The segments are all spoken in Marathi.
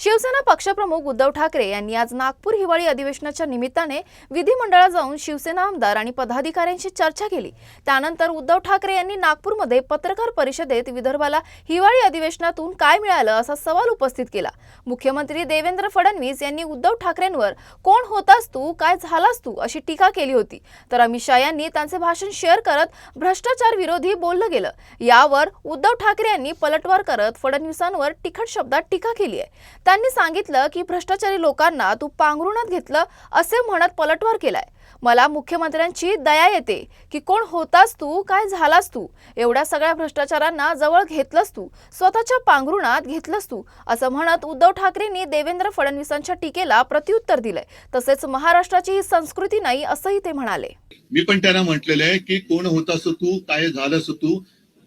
शिवसेना पक्षप्रमुख उद्धव ठाकरे यांनी आज नागपूर हिवाळी अधिवेशनाच्या निमित्ताने विधिमंडळात जाऊन शिवसेना आमदार आणि पदाधिकाऱ्यांशी चर्चा केली. त्यानंतर उद्धव ठाकरे यांनी नागपूरमध्ये पत्रकार परिषदेत विदर्भाला हिवाळी अधिवेशनातून काय मिळालं असा सवाल उपस्थित केला. मुख्यमंत्री देवेंद्र फडणवीस यांनी उद्धव ठाकरेंवर कोण होतास तू? काय झालास तू? अशी टीका केली होती. तर अमित शहा यांनी त्यांचे भाषण शेअर करत भ्रष्टाचार विरोधी बोललं गेलं. यावर उद्धव ठाकरे यांनी पलटवार करत फडणवीसांवर तिखट शब्दात टीका केली आहे. त्यांनी सांगितलं की भ्रष्टाचारी लोकांना तू पांघरुणात घेतलं असे म्हणत पलटवार केलाय. मला मुख्यमंत्र्यांची दया येते की कोण होतास तू काय झालास तू? एवढ्या सगळ्या भ्रष्टाचारांना जवळ घेतलंस तू स्वतःच्या पांघरुणात घेतलंस तू असं म्हणत उद्धव ठाकरेंनी देवेंद्र फडणवीसांच्या टीकेला प्रत्युत्तर दिलंय. तसेच महाराष्ट्राची ही संस्कृती नाही असंही ते म्हणाले. मी पण त्यांना म्हटलेलं आहे की कोण होतास तू काय झालंस तू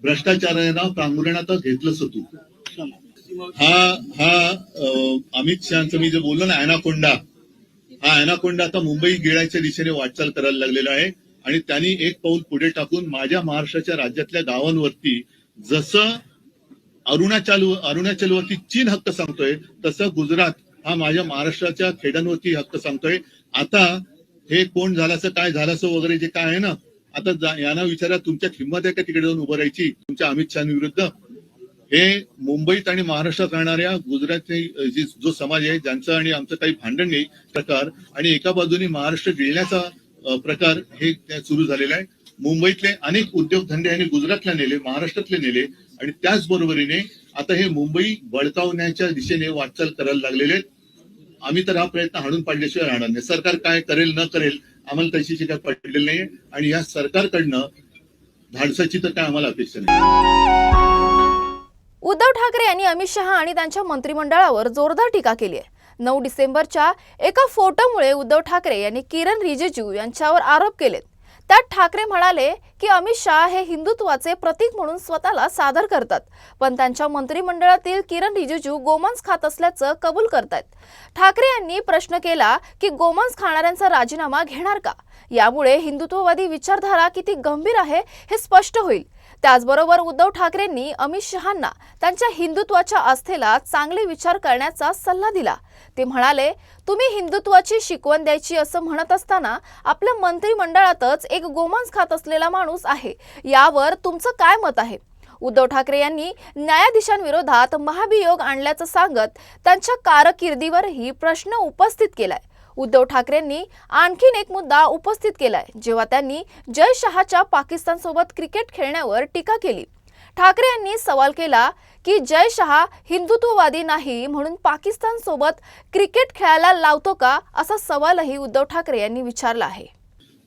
भ्रष्टाचारांना पांघरुणातच घेतलंस तू. हा हा अमित शहाचं मी जे बोललो ना अॅनाकोंडा. हा अॅनाकोंडा आता मुंबई गिळायच्या दिशेने वाटचाल करायला लागलेला आहे. आणि त्यांनी एक पाऊल पुढे टाकून माझ्या महाराष्ट्राच्या राज्यातल्या गावांवरती जसं अरुणाचल अरुणाचलवरती चीन हक्क सांगतोय तसं गुजरात हा माझ्या महाराष्ट्राच्या खेड्यांवरती हक्क सांगतोय. आता हे कोण झाल्याचं काय झाल्याचं वगैरे जे काय आहे ना आता यांना विचारा तुमच्या किंमत आहे का तिकडे जाऊन उभं राहायची तुमच्या अमित शहा विरुद्ध हे मुंबईत आणि महाराष्ट्रात राहणाऱ्या गुजरातचे जो समाज आहे ज्यांचं आणि आमचं काही भांडण नाही प्रकार आणि एका बाजूने महाराष्ट्र गिळण्याचा प्रकार हे सुरू झालेला आहे. मुंबईतले अनेक उद्योगधंदे यांनी गुजरातला नेले महाराष्ट्रातले नेले आणि त्याचबरोबरीने आता हे मुंबई बळकावण्याच्या दिशेने वाटचाल करायला लागलेले आहेत. आम्ही तर हा प्रयत्न हाणून पाडल्याशिवाय राहणार नाही. सरकार काय करेल न करेल आम्हाला तशी काय पडलेली नाहीये. आणि या सरकारकडनं धाडसाची तर काय आम्हाला अपेक्षा नाही. उद्धव ठाकरे यांनी अमित शहा आणि त्यांच्या मंत्रिमंडळावर जोरदार टीका केली आहे. नऊ डिसेंबरच्या एका फोटोमुळे उद्धव ठाकरे यांनी किरण रिजिजू यांच्यावर आरोप केलेत. त्यात ठाकरे म्हणाले की अमित शहा हे हिंदुत्वाचे प्रतीक म्हणून स्वतःला सादर करतात पण त्यांच्या मंत्रिमंडळातील किरण रिजिजू गोमांस खात असल्याचं कबूल करतात ठाकरे यांनी प्रश्न केला की गोमांस खाणाऱ्यांचा राजीनामा घेणार का? यामुळे हिंदुत्ववादी विचारधारा किती गंभीर आहे हे स्पष्ट होईल. त्याचबरोबर उद्धव ठाकरेंनी अमित शहांना त्यांच्या हिंदुत्वाच्या आस्थेला चांगले विचार करण्याचा सल्ला दिला. ते म्हणाले तुम्ही हिंदुत्वाची शिकवण द्यायची असं म्हणत असताना आपल्या मंत्रिमंडळातच एक गोमांस खात असलेला माणूस आहे. यावर तुमचं काय मत आहे? उद्धव ठाकरे यांनी न्यायाधीशांविरोधात महाभियोग आणल्याचं सांगत त्यांच्या कारकिर्दीवरही प्रश्न उपस्थित केलाय. उद्धव ठाकरेंनी आणखीन एक मुद्दा उपस्थित केलाय जेव्हा त्यांनी जय शहाच्या पाकिस्तानसोबत क्रिकेट खेळण्यावर टीका केली. ठाकरे यांनी सवाल केला की जय शहा हिंदुत्ववादी नाही म्हणून पाकिस्तान सोबत क्रिकेट खेळायला लावतो का असा सवालही उद्धव ठाकरे यांनी विचारला आहे.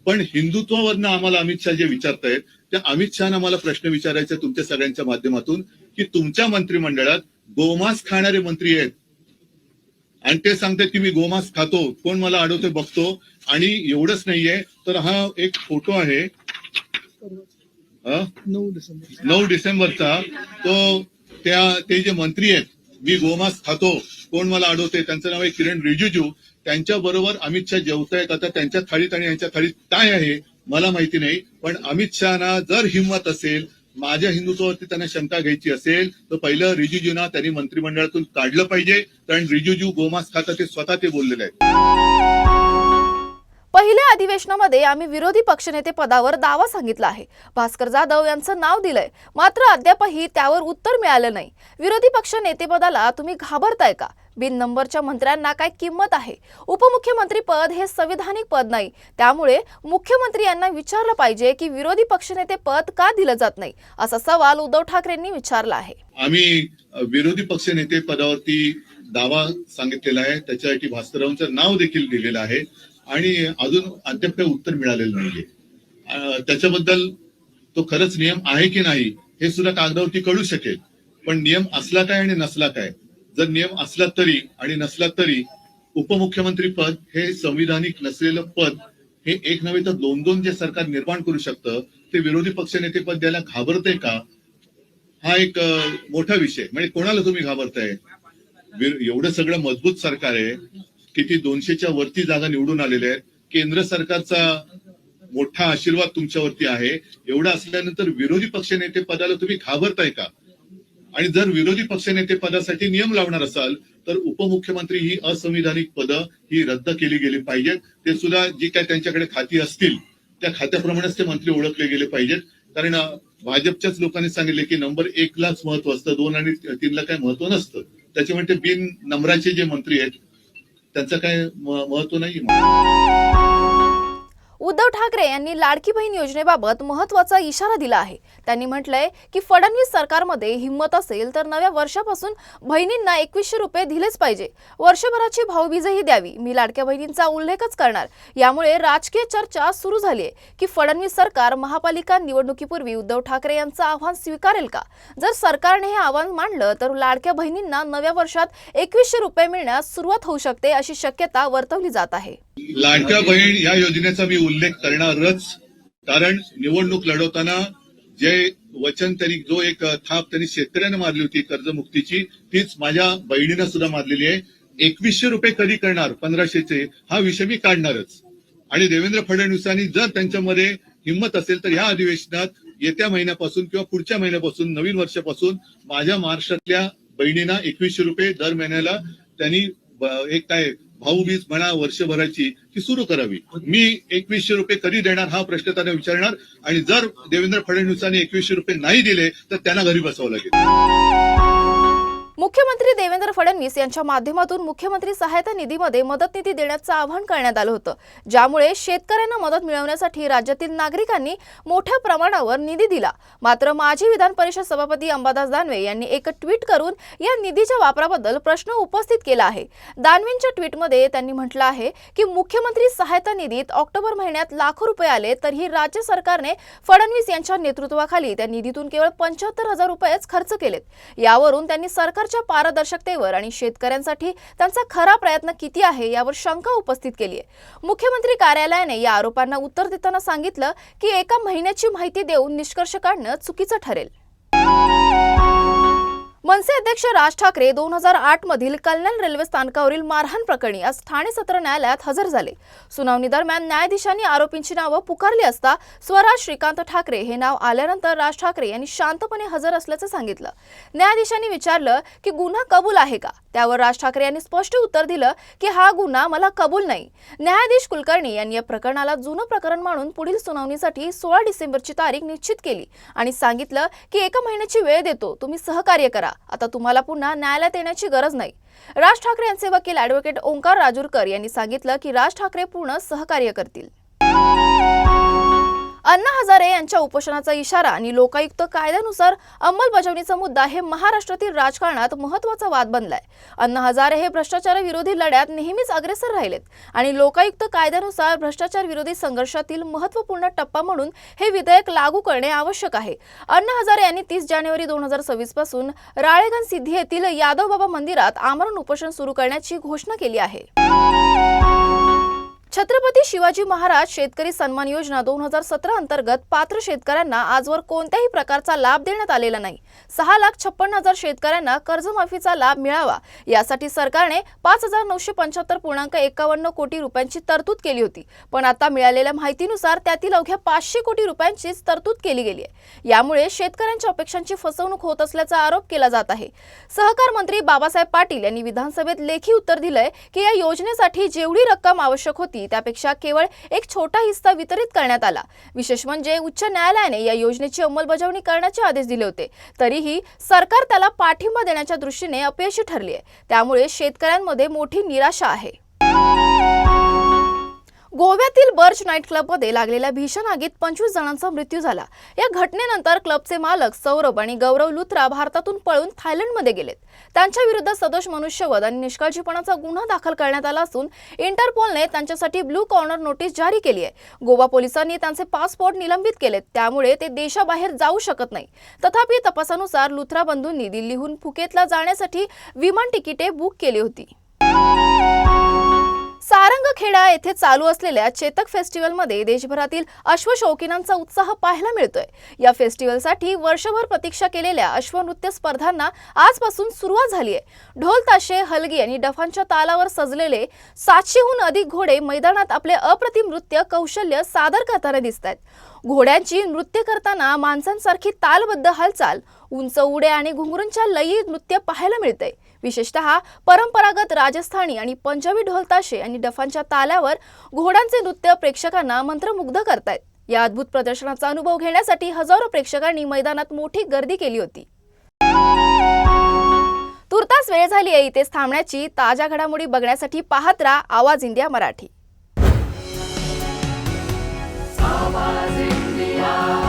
पण हिंदुत्वावरनं आम्हाला अमित शहा जे विचारतायत त्या अमित शहानं आम्हाला प्रश्न विचारायचा तुमच्या सगळ्यांच्या माध्यमातून की तुमच्या मंत्रिमंडळात गोमांस खाणारे मंत्री आहेत आणि ते सांगतात की मी गोमांस खातो कोण मला अडवते बघतो. आणि एवढंच नाहीये तर हा एक फोटो आहे. नऊ डिसेंबरचा. तो त्या ते जे मंत्री आहेत मी गोमांस खातो कोण मला अडवते त्यांचं नाव आहे किरण रिजिजू. त्यांच्या बरोबर अमित शहा जेवतायत आता त्यांच्या थाळीत आणि यांच्या थाळीत काय आहे मला माहिती नाही. पण अमित शहाना जर हिंमत असेल माझ्या हिंदुत्वावरती त्यांना शंका घ्यायची असेल तर पहिलं रिजिजूना त्यांनी मंत्रिमंडळातून काढलं पाहिजे. कारण रिजिजू गोमास खातात ते स्वतः ते बोललेले आहेत. पहिल्या अधिवेशनामध्ये आम्ही विरोधी पक्षनेते पदावर दावा सांगितला आहे. भास्कर जाधव यांचं नाव दिलंय. मात्र अद्यापही त्यावर उत्तर मिळालं नाही. विरोधी पक्ष नेतेपदाला तुम्ही घाबरताय का? बिन नंबरच्या मंत्र्यांना काय किंमत आहे? उपमुख्यमंत्री पद हे संविधानिक पद नाही. त्यामुळे मुख्यमंत्री यांना विचारलं पाहिजे की विरोधी पक्षनेते पद का दिलं जात नाही? असा सवाल उद्धव ठाकरेंनी विचारला आहे. आम्ही विरोधी पक्षनेते पदावरती दावा सांगितलेला आहे. त्याच्यासाठी भास्कररावांचं नाव देखील दिलेलं आहे. आणि अजून अद्याप काही उत्तर मिळालेलं नाहीये. त्याच्याबद्दल तो खरंच नियम आहे की नाही हे सुद्धा कागदावरती कळू शकेल. पण नियम असला काय आणि नसला काय जर नियम असला तरी आणि नसला तरी उपमुख्यमंत्री पद हे संविधानिक नसलेलं पद हे एक नव्हे तर दोन दोन जे सरकार निर्माण करू शकतं ते विरोधी पक्षनेते पद द्यायला घाबरते का? हा एक मोठा विषय. म्हणजे कोणाला तुम्ही घाबरताय? एवढं सगळं मजबूत सरकार आहे. किती दोनशेच्या वरती जागा निवडून आलेल्या आहेत केंद्र सरकारचा मोठा आशीर्वाद तुमच्यावरती आहे. एवढं असल्यानंतर विरोधी पक्षनेते पदाला तुम्ही घाबरताय का? आणि जर विरोधी पक्षनेते पदासाठी नियम लावणार असाल तर उपमुख्यमंत्री ही असंविधानिक पदं ही रद्द केली गेली पाहिजेत. ते सुद्धा जी काय त्यांच्याकडे खाती असतील त्या खात्याप्रमाणेच ते मंत्री ओळखले गेले पाहिजेत. कारण भाजपच्याच लोकांनी सांगितले की नंबर एकलाच महत्त्व असतं दोन आणि तीनला काही महत्त्व नसतं. त्याच्यामुळे ते बिन नंबराचे जे मंत्री आहेत त्यांचं काय महत्त्व नाही उद्धव ठाकरे यांनी लाडकी बहीण योजनेबाबत महत्त्वाचा इशारा दिला आहे. त्यांनी म्हटलंय की फडणवीस सरकारमध्ये हिंमत असेल तर नव्या वर्षापासून बहिणींना एकवीसशे रुपये दिलेच पाहिजे. वर्षभराची भाऊबीजही द्यावी. मी लाडक्या बहिणींचा उल्लेखच करणार. यामुळे राजकीय चर्चा सुरू झाली आहे की फडणवीस सरकार महापालिका निवडणुकीपूर्वी उद्धव ठाकरे यांचं आव्हान स्वीकारेल का? जर सरकारने हे आव्हान मांडलं तर लाडक्या बहिणींना नव्या वर्षात एकवीसशे रुपये मिळण्यास सुरुवात होऊ शकते अशी शक्यता वर्तवली जात आहे. लाडक्या बहीण या योजनेचा मी उल्लेख करणारच कारण निवडणूक लढवताना जे वचन त्यांनी जो एक थाप त्यांनी शेतकऱ्यांना मारली होती कर्जमुक्तीची तीच माझ्या बहिणीनं सुद्धा मारलेली आहे. एकवीसशे रुपये कधी करणार पंधराशेचे हा विषय मी काढणारच. आणि देवेंद्र फडणवीसांनी जर त्यांच्यामध्ये हिंमत असेल तर या अधिवेशनात येत्या महिन्यापासून किंवा पुढच्या महिन्यापासून नवीन वर्षापासून माझ्या महाराष्ट्रातल्या बहिणींना एकवीसशे रुपये दर महिन्याला त्यांनी एक काय भाऊबीज म्हणा वर्षभराची ती सुरू करावी. मी एकवीसशे रुपये कधी देणार हा प्रश्न त्यांना विचारणार. आणि जर देवेंद्र फडणवीसांनी एकवीसशे रुपये नाही दिले तर त्यांना घरी बसावं लागेल. मुख्यमंत्री देवेंद्र फडणवीस यांच्या माध्यमातून मुख्यमंत्री सहायता निधीमध्ये मदत निधी देण्याचं आवाहन करण्यात आलं होतं. ज्यामुळे शेतकऱ्यांना मदत मिळवण्यासाठी राज्यातील नागरिकांनी मोठ्या प्रमाणावर निधी दिला. मात्र माजी विधान परिषद सभापती अंबादास दानवे यांनी एक ट्विट करून या निधीच्या वापराबद्दल प्रश्न उपस्थित केला आहे. दानवेंच्या ट्विटमध्ये त्यांनी म्हटलं आहे की मुख्यमंत्री सहायता निधीत ऑक्टोबर महिन्यात लाखो रुपये आले तरीही राज्य सरकारने फडणवीस यांच्या नेतृत्वाखाली त्या निधीतून केवळ पंच्याहत्तर हजार रुपयेच खर्च केलेत. यावरून त्यांनी सरकार सरकारच्या पारदर्शकतेवर आणि शेतकऱ्यांसाठी त्यांचा खरा प्रयत्न किती आहे यावर शंका उपस्थित केली आहे. मुख्यमंत्री कार्यालयाने या आरोपांना उत्तर देताना सांगितलं की एका महिन्याची माहिती देऊन निष्कर्ष काढणं चुकीचं ठरेल. मनसे अध्यक्ष राज ठाकरे दोन हजार आठ मधील कल्याण रेल्वे स्थानकावरील मारहाण प्रकरणी आज ठाणे सत्र न्यायालयात हजर झाले. सुनावणी दरम्यान न्यायाधीशांनी आरोपींची नावं पुकारली असता स्वराज श्रीकांत ठाकरे हे नाव आल्यानंतर राज ठाकरे यांनी शांतपणे हजर असल्याचं सांगितलं. न्यायाधीशांनी विचारलं की गुन्हा कबूल आहे का? त्यावर राज ठाकरे यांनी स्पष्ट उत्तर दिलं की हा गुन्हा मला कबूल नाही. न्यायाधीश कुलकर्णी यांनी या प्रकरणाला जुनं प्रकरण मानून पुढील सुनावणीसाठी सोळा डिसेंबरची तारीख निश्चित केली आणि सांगितलं की एका महिन्याची वेळ देतो तुम्ही सहकार्य करा. आता तुम्हाला पुन्हा न्यायालयात येण्याची गरज नाही. राज ठाकरे यांचे वकील ॲडव्होकेट ओंकार राजूरकर यांनी सांगितलं की राज ठाकरे पूर्ण सहकार्य करतील. अण्णा हजारे यांच्या उपोषणाचा इशारा आणि लोकायुक्त कायद्यानुसार अंमलबजावणीचा मुद्दा हे महाराष्ट्रातील राजकारणात महत्त्वाचा वाद बनलाय. अण्णा हजारे हे भ्रष्टाचाराविरोधी लढ्यात नेहमीच अग्रेसर राहिलेत आणि लोकायुक्त कायद्यानुसार भ्रष्टाचार विरोधी संघर्षातील महत्त्वपूर्ण टप्पा म्हणून हे विधेयक लागू करणे आवश्यक आहे. अण्णा हजारे यांनी तीस जानेवारी दोन हजार सव्वीसपासून राळेगण सिद्धी येथील यादव बाबा मंदिरात आमरण उपोषण सुरू करण्याची घोषणा केली आहे. छत्रपती शिवाजी महाराज शेतकरी सन्मान योजना दोन हजार सतरा अंतर्गत पात्र शेतकऱ्यांना आजवर कोणत्याही प्रकारचा लाभ देण्यात आलेला नाही. सहा लाख छप्पन्न हजार शेतकऱ्यांना कर्जमाफीचा लाभ मिळावा. यासाठी सरकारने पाच हजार नऊशे पंच्याहत्तर पूर्णांक एकावन्न कोटी रुपयांची तरतूद केली होती. पण आता मिळालेल्या माहितीनुसार त्यातील अवघ्या पाचशे कोटी रुपयांचीच तरतूद केली गेली आहे. यामुळे शेतकऱ्यांच्या अपेक्षांची फसवणूक होत असल्याचा आरोप केला जात आहे. सहकार मंत्री बाबासाहेब पाटील यांनी विधानसभेत लेखी उत्तर दिलंय की या योजनेसाठी जेवढी रक्कम आवश्यक होती त्यापेक्षा केवळ एक छोटा हिस्सा वितरित करण्यात आला. विशेष म्हणजे उच्च न्यायालयाने या योजनेची अंमलबजावणी करण्याचे आदेश दिले होते. तरीही सरकार त्याला पाठिंबा देण्याच्या दृष्टीने अपयशी ठरली आहे त्यामुळे शेतकऱ्यांमध्ये मोठी निराशा आहे. गोव्यातील बर्च नाईट क्लबमध्ये लागलेल्या भीषण आगीत पंचवीस जणांचा मृत्यू झाला. या घटनेनंतर क्लबचे मालक सौरभ आणि गौरव लुत्रा भारतातून पळून थायलंडमध्ये गेलेत. त्यांच्या विरुद्ध सदोष मनुष्यवध आणि निष्काळजीपणाचा गुन्हा दाखल करण्यात आला असून इंटरपोलने त्यांच्यासाठी ब्लू कॉर्नर नोटीस जारी केली आहे. गोवा पोलिसांनी त्यांचे पासपोर्ट निलंबित केलेत. त्यामुळे ते देशाबाहेर जाऊ शकत नाही. तथापि तपासानुसार लुथरा बंधूंनी दिल्लीहून फुकेतला जाण्यासाठी विमान तिकिटे बुक केली होती. सारंगखेडा येथे चालू असलेल्या चेतक फेस्टिवलमध्ये देशभरातील अश्वशौकीनांचा उत्साह पाहायला मिळतोय. या फेस्टिवलसाठी वर्षभर प्रतीक्षा केलेल्या अश्वनृत्य स्पर्धांना आजपासून सुरुवात झाली आहे ढोल ताशे हलगी आणि डफांच्या तालावर सजलेले सातशेहून अधिक घोडे मैदानात आपले अप्रतिम नृत्य कौशल्य सादर करताना दिसत आहेत घोड्यांची नृत्य करताना माणसांसारखी तालबद्ध हालचाल उंच उड्या आणि घुंगरूंच्या लयी नृत्य पाहायला मिळतंय. विशेषतः परंपरागत राजस्थानी आणि पंजाबी ढोलताशे आणि डफांच्या ताल्यावर घोड्यांचे नृत्य प्रेक्षकांना मंत्रमुग्ध करतायत. या अद्भुत प्रदर्शनाचा अनुभव घेण्यासाठी हजारो प्रेक्षकांनी मैदानात मोठी गर्दी केली होती. तुर्तास वेळ झाली आहे इथेच थांबण्याची. ताज्या घडामोडी बघण्यासाठी पाहत राहा आवाज इंडिया मराठी. आवाज इंडिया.